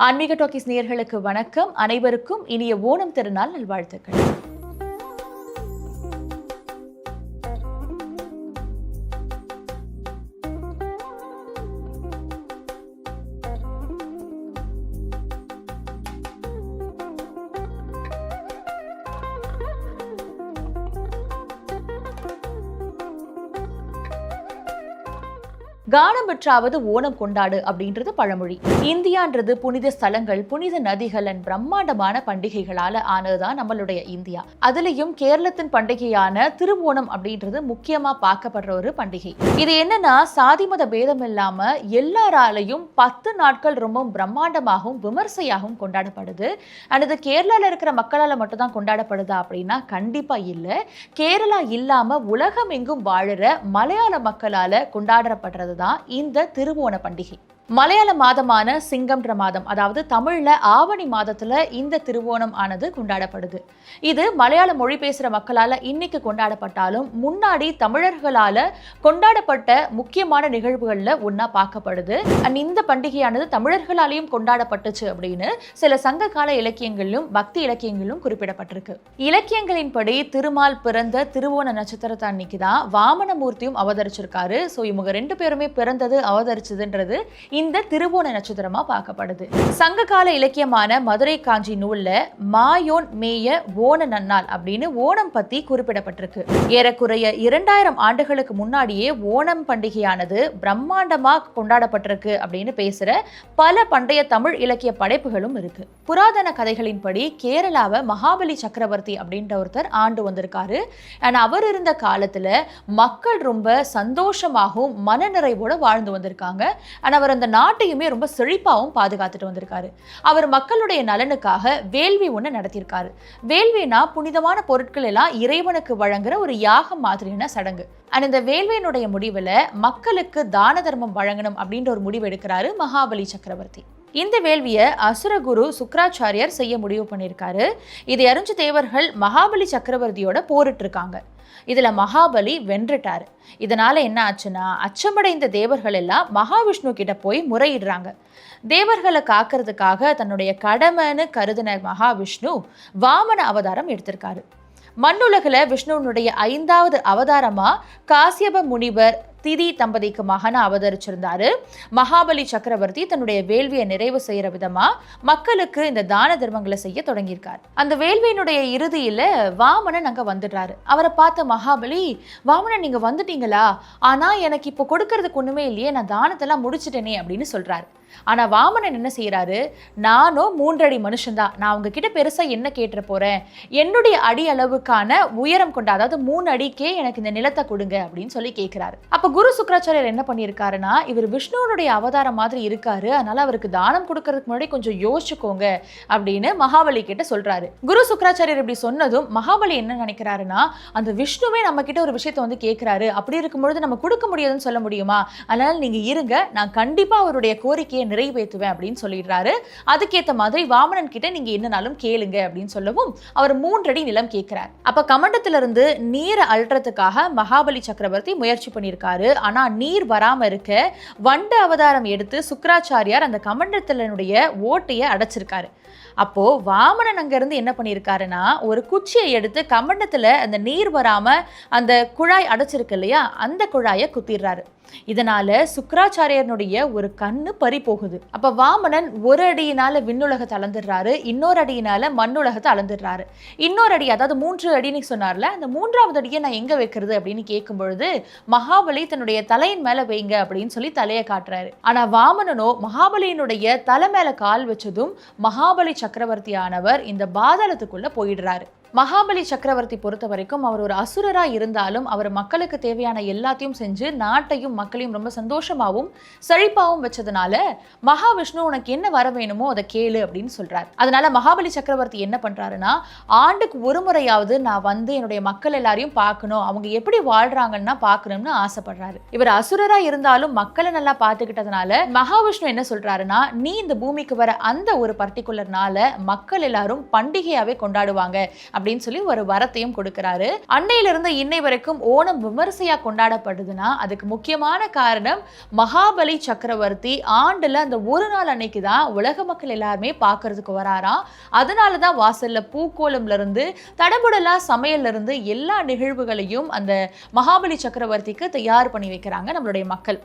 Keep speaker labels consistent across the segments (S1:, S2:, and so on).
S1: ஆன்மீக டாக்கிஸ் நேயர்களுக்கு வணக்கம். அனைவருக்கும் இனிய ஓணம் திருநாள் நல்வாழ்த்துக்கள். கானம் பெற்றாவது ஓணம் கொண்டாடு அப்படின்றது பழமொழி. இந்தியான்றது புனித ஸ்தலங்கள் புனித நதிகள் அண்ட் பிரம்மாண்டமான பண்டிகைகளால ஆனதுதான் நம்மளுடைய இந்தியா. அதுலயும் கேரளத்தின் பண்டிகையான திருவோணம் அப்படின்றது முக்கியமா பார்க்கப்படுற ஒரு பண்டிகை. இது என்னன்னா சாதி மத பேதம் இல்லாம எல்லாராலையும் பத்து நாட்கள் ரொம்ப பிரம்மாண்டமாகவும் விமர்சையாகவும் கொண்டாடப்படுது. அண்ட் இது கேரளால இருக்கிற மக்களால மட்டும்தான் கொண்டாடப்படுதா அப்படின்னா கண்டிப்பா இல்லை. கேரளா இல்லாம உலகம் எங்கும் வாழுற மலையாள மக்களால கொண்டாடப்படுறது தான் இந்த திருவோண பண்டிகை. மலையாள மாதமான சிங்கம்ன்ற மாதம் அதாவது தமிழ்ல ஆவணி மாதத்துல இந்த திருவோணம் ஆனது கொண்டாடப்படுது. இது மலையாள மொழி பேசுற மக்களால இன்னைக்கு கொண்டாடப்பட்டாலும் முன்னாடி தமிழர்களால கொண்டாடப்பட்ட முக்கியமான நிகழ்வுகளில் ஒன்னா பார்க்கப்படுது. அண்ட் இந்த பண்டிகையானது தமிழர்களாலேயும் கொண்டாடப்பட்டுச்சு அப்படின்னு சில சங்க கால இலக்கியங்களிலும் பக்தி இலக்கியங்களிலும் குறிப்பிடப்பட்டிருக்கு. இலக்கியங்களின்படி திருமால் பிறந்த திருவோண நட்சத்திரத்தை அன்னைக்கு தான் வாமனமூர்த்தியும் அவதரிச்சிருக்காரு. ஸோ இவங்க ரெண்டு பேருமே பிறந்தது அவதரிச்சதுன்றது இந்த திருவோண நட்சத்திரமா பார்க்கப்படுது. சங்ககால இலக்கியமான மதுரை காஞ்சி நூல்ல மாயோன் மேய ஓண நன்னாள் அப்படின்னு ஓணம் பத்தி குறிப்பிடப்பட்டிருக்கு. ஏறக்குறைய இரண்டாயிரம் ஆண்டுகளுக்கு முன்னாடியே ஓணம் பண்டிகையானது பிரம்மாண்டமா கொண்டாடப்பட்டிருக்கு அப்படின்னு பேசுற பல பண்டைய தமிழ் இலக்கிய படைப்புகளும் இருக்கு. புராதன கதைகளின்படி கேரளாவை மகாபலி சக்கரவர்த்தி அப்படின்ற ஒருத்தர் ஆண்டு வந்திருக்காரு. அண்ட் அவர் இருந்த காலத்துல மக்கள் ரொம்ப சந்தோஷமாகவும் மனநிறைவோட வாழ்ந்து வந்திருக்காங்க. அண்ட் அவர் அந்த நாட்டையுமே ரொம்ப செழிப்பாகவும் பாதுகாத்துட்டு வந்திருக்காரு. அவர் மக்களுடைய நலனுக்காக வேள்வி ஒன்று நடத்தியிருக்காரு. வேள்வினா புனிதமான பொருட்கள் எல்லாம் இறைவனுக்கு வழங்குற ஒரு யாகம் மாதிரியான சடங்கு. அண்ட் இந்த வேள்வியினுடைய முடிவில் மக்களுக்கு தான தர்மம் வழங்கணும் அப்படின்ற ஒரு முடிவு எடுக்கிறாரு மகாபலி சக்கரவர்த்தி. இந்த வேள்வியை அசுரகுரு சுக்ராச்சாரியார் செய்ய முடிவு பண்ணியிருக்காரு. இதை அறிஞ்ச தேவர்கள் மகாபலி சக்கரவர்த்தியோட போரிட்டிருக்காங்க. இதில் மகாபலி வென்றுட்டாரு. இதனால் என்ன ஆச்சுன்னா அச்சமடைந்த தேவர்கள் எல்லாம் மகாவிஷ்ணு கிட்ட போய் முறையிடுறாங்க. தேவர்களை காக்கிறதுக்காக தன்னுடைய கடமைன்னு கருதின மகாவிஷ்ணு வாமன அவதாரம் எடுத்திருக்காரு. மண்ணுலகில் விஷ்ணுவனுடைய ஐந்தாவது அவதாரமாக காசியப முனிவர் திதி தம்பதிக்கு மகனா அவதரிச்சிருந்தாரு. மகாபலி சக்கரவர்த்தி தன்னுடைய வேள்வியை நிறைவு செய்யற விதமா மக்களுக்கு இந்த தான தர்மங்களை செய்ய தொடங்கியிருக்காரு. அந்த வேள்வியினுடைய இறுதியில வாமனன் அங்க வந்துடுறாரு. அவரை பார்த்த மகாபலி வாமனன் நீங்க வந்துட்டீங்களா? ஆனா எனக்கு இப்போ கொடுக்கறதுக்கு ஒண்ணுமே இல்லையே. நான் தானத்தெல்லாம் முடிச்சிட்டேனே அப்படின்னு சொல்றாரு. ஆனா வாமனன் என்ன செய்யறாரு நானும் மூன்றடி மனுஷன்தான். நான் உங்ககிட்ட பெருசா என்ன கேட்டுற போறேன்? என்னுடைய அடி அளவுக்கான உயரம் கொண்ட அதாவது மூணு அடிக்கே எனக்கு இந்த நிலத்தை கொடுங்க அப்படின்னு சொல்லி கேட்கிறாரு அப்ப குரு சுக்கராச்சாரியர் என்ன பண்ணியிருக்காருன்னா இவர் விஷ்ணுவனுடைய அவதாரம் மாதிரி இருக்காரு. அதனால அவருக்கு தானம் கொடுக்கறதுக்கு முன்னாடி கொஞ்சம் யோசிச்சுக்கோங்க அப்படின்னு மகாபலி கிட்ட சொல்றாரு. குரு சுக்கராச்சாரியர் இப்படி சொன்னதும் மகாபலி என்ன நினைக்கிறாருன்னா அந்த விஷ்ணுவே நம்ம கிட்ட ஒரு விஷயத்தை வந்து கேட்கிறாரு அப்படி இருக்கும் பொழுது நம்ம கொடுக்க முடியாதுன்னு சொல்ல முடியுமா? அதனால நீங்க இருங்க. நான் கண்டிப்பா அவருடைய கோரிக்கையை நிறைவேற்றுவேன் அப்படின்னு சொல்லிடுறாரு. அதுக்கேத்த மாதிரி வாமனன் கிட்ட நீங்க என்னனாலும் கேளுங்க அப்படின்னு சொல்லவும் அவர் மூன்றடி நிலம் கேட்கிறார். அப்ப கமண்டத்துல இருந்து நீரை அழுறதுக்காக மகாபலி சக்கரவர்த்தி முயற்சி பண்ணியிருக்காரு. ஆனா நீர் வராம இருக்க வண்டு அவதாரம் எடுத்து சுக்கராச்சாரியார் அந்த கமண்டத்திலனுடைய ஓட்டையை அடைச்சிருக்காரு. அப்போ வாமனன் அங்கேருந்து என்ன பண்ணியிருக்காருன்னா ஒரு குச்சியை எடுத்து கமண்டத்தில் அந்த நீர் வராமல் அந்த குழாய் அடைச்சிருக்கு இல்லையா அந்த குழாயை குத்திடுறாரு. இதனால சுக்கராச்சாரியனுடைய ஒரு கண்ணு பறி போகுது. அப்ப வாமனன் ஒரு அடியினால விண்ணுலகத்தை அளந்துடுறாரு இன்னொரு அடியினால மண்ணுலகத்தை அளந்துடுறாரு. இன்னொரு அடி அதாவது மூன்று அடின்னு சொன்னார்ல அந்த மூன்றாவது அடியை நான் எங்க வைக்கிறது அப்படின்னு கேட்கும் பொழுது மகாபலி தன்னுடைய தலையின் மேல வைங்க அப்படின்னு சொல்லி தலையை காட்டுறாரு. ஆனா வாமனனோ மகாபலியினுடைய தலை மேல கால் வச்சதும் மகாபலி சக்கரவர்த்தியானவர் இந்த பாதாளத்துக்குள்ள போயிடுறாரு. மகாபலி சக்கரவர்த்தி பொறுத்த வரைக்கும் அவர் ஒரு அசுரரா இருந்தாலும் அவர் மக்களுக்கு தேவையான எல்லாத்தையும் செஞ்சு நாட்டையும் மக்களையும் ரொம்ப சந்தோஷமாகவும் செழிப்பாகவும் வச்சதுனால மகாவிஷ்ணு உனக்கு என்ன வர வேணுமோ அதை கேளு அப்படின்னு சொல்றாரு. அதனால மகாபலி சக்கரவர்த்தி என்ன பண்றாருன்னா ஆண்டுக்கு ஒரு முறையாவது நான் வந்து என்னுடைய மக்கள் எல்லாரையும் பார்க்கணும் அவங்க எப்படி வாழ்றாங்கன்னா பார்க்கணும்னு ஆசைப்படுறாரு. இவர் அசுரரா இருந்தாலும் மக்களை நல்லா பார்த்துக்கிட்டதுனால மகாவிஷ்ணு என்ன சொல்றாருன்னா நீ இந்த பூமிக்கு வர அந்த ஒரு பர்டிகுலர் நாளை மக்கள் எல்லாரும் பண்டிகையாவே கொண்டாடுவாங்க. அப்படின்னு சொல்லி ஒரு வரத்தையும் கொடுக்கிறாரு. அன்னையிலிருந்து இன்னை வரைக்கும் ஓணம் விமர்சையா கொண்டாடப்படுதுன்னா அதுக்கு முக்கியமான காரணம் மகாபலி சக்கரவர்த்தி ஆண்டுல அந்த ஒரு நாள் அன்னைக்கு தான் உலக மக்கள் எல்லாருமே பார்க்கறதுக்கு வராராம். அதனால தான் வாசல்ல பூக்கோலம்ல இருந்து தடபுடலா சமையல்ல இருந்து எல்லா நிகழ்வுகளையும் அந்த மகாபலி சக்கரவர்த்திக்கு தயார் பண்ணி வைக்கிறாங்க நம்மளுடைய மக்கள்.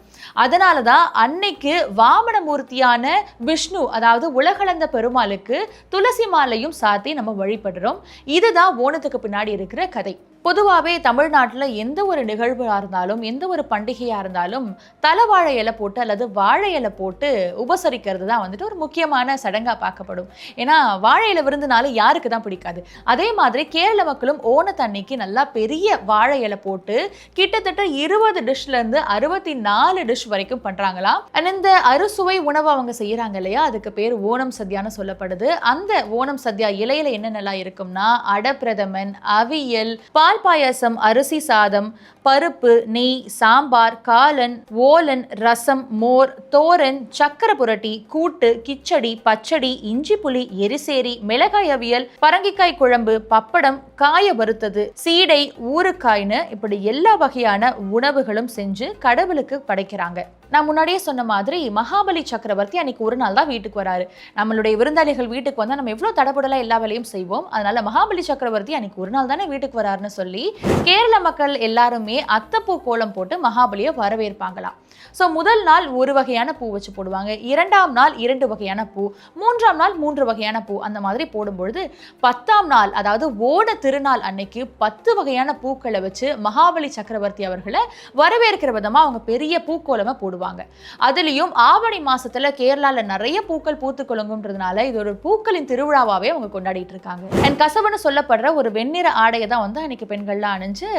S1: அதனால தான் அன்னைக்கு வாமன மூர்த்தியான விஷ்ணு அதாவது உலகளந்த பெருமாளுக்கு துளசி மாலையும் சாத்தி நம்ம வழிபடுறோம். இது இதுதான் ஓணத்துக்கு பின்னாடி இருக்கிற கதை. பொதுவாகவே தமிழ்நாட்டில் எந்த ஒரு நிகழ்வாக இருந்தாலும் எந்த ஒரு பண்டிகையாக இருந்தாலும் தலை வாழை இலை போட்டு அல்லது வாழை இலை போட்டு உபசரிக்கிறது தான் வந்துட்டு ஒரு முக்கியமான சடங்காக பார்க்கப்படும். ஏன்னா வாழை இலை விருந்துனால யாருக்கு தான் பிடிக்காது. அதே மாதிரி கேரள மக்களும் ஓணத்தன்னைக்கு நல்லா பெரிய வாழை இலை போட்டு கிட்டத்தட்ட இருபது டிஷ்லேருந்து அறுபத்தி நாலு டிஷ் வரைக்கும் பண்ணுறாங்களாம் அண்ட் இந்த அறுசுவை உணவு அவங்க செய்கிறாங்க இல்லையா? அதுக்கு பேர் ஓணம் சத்யான்னு சொல்லப்படுது. அந்த ஓணம் சத்யா இலையில என்னென்னலாம் இருக்கும்னா அடப்பிரதமன் அவியல் பால் பாயாசம் அரிசி சாதம் பருப்பு நெய் சாம்பார் காலன் ஓலன் ரசம் மோர் தோரன் சக்கரை புரட்டி கூட்டு கிச்சடி பச்சடி இஞ்சி புளி எரிசேரி மிளகாய் அவியல் பரங்கிக்காய் குழம்பு பப்படம் காய வறுத்தது சீடை ஊறுக்காய்னு இப்படி எல்லா வகையான உணவுகளும் செஞ்சு கடவுளுக்கு படைக்கிறாங்க. நான் முன்னாடியே சொன்ன மாதிரி மகாபலி சக்கரவர்த்தி அன்னைக்கு ஒரு நாள் தான் வீட்டுக்கு வராரு. நம்மளுடைய விருந்தாளிகள் வீட்டுக்கு வந்தால் நம்ம எவ்வளோ தடபுடலா எல்லா வேலையும் செய்வோம். அதனால மகாபலி சக்கரவர்த்தி அன்னைக்கு ஒரு நாள் தானே வீட்டுக்கு வராருன்னு சொல்லி கேரள மக்கள் எல்லாருமே அத்தப்பூ கோலம் போட்டு மகாபலியை வரவேற்பாங்களாம் ஸோ முதல் நாள் ஒரு வகையான பூ வச்சு போடுவாங்க. இரண்டாம் நாள் இரண்டு வகையான பூ மூன்றாம் நாள் மூன்று வகையான பூ அந்த மாதிரி போடும்பொழுது பத்தாம் நாள் அதாவது ஓட திருநாள் அன்னைக்கு பத்து வகையான பூக்களை வச்சு மகாபலி சக்கரவர்த்தி அவர்களை வரவேற்கிற விதமாக அவங்க பெரிய பூக்கோலமாக போடுவாங்க. சொல்லுவாங்க. அதுலேயும் ஆவணி மாசத்துல கேரளால நிறைய பூக்கள் பூத்து குலுங்குன்றதுனால இது ஒரு பூக்களின் திருவிழாவாகவே அவங்க கொண்டாடிட்டு இருக்காங்க. அண்ட் கசவுன்னு சொல்லப்படுற ஒரு வெண்ணிற ஆடையை தான் வந்து அன்னைக்கு பெண்கள்லாம் அணிஞ்சு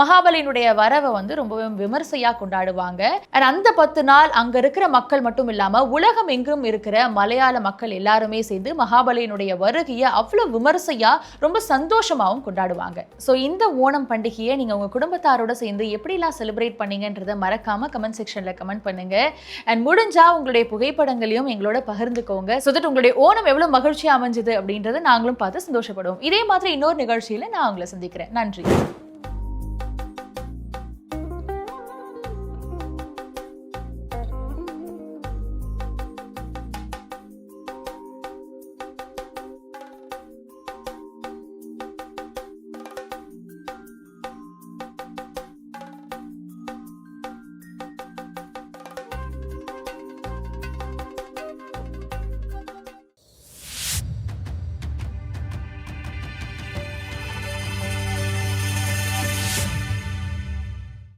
S1: மகாபலியினுடைய வரவை வந்து ரொம்பவே விமர்சையா கொண்டாடுவாங்க. அண்ட் அந்த பத்து நாள் அங்க இருக்கிற மக்கள் மட்டும் இல்லாம உலகம் எங்கும் இருக்கிற மலையாள மக்கள் எல்லாருமே சேர்ந்து மகாபலியினுடைய வருகையை அவ்வளவு விமர்சையா ரொம்ப சந்தோஷமாகவும் கொண்டாடுவாங்க. ஸோ இந்த ஓணம் பண்டிகையை நீங்க உங்க குடும்பத்தாரோட சேர்ந்து எப்படிலாம் செலிப்ரேட் பண்ணீங்கன்றதை மறக்காம கமெண்ட் செக்ஷன்ல கமெண்ட் பண்ணுங்க. அண்ட் முடிஞ்சா உங்களுடைய புகைப்படங்களையும் எங்களோட பகிர்ந்துக்கோங்க. ஸோ தட் உங்களுடைய ஓணம் எவ்வளவு மகிழ்ச்சியா அமைஞ்சது அப்படின்றத நாங்களும் பார்த்து சந்தோஷப்படுவோம். இதே மாதிரி இன்னொரு நிகழ்ச்சியில நான் உங்களை சந்திக்கிறேன். நன்றி.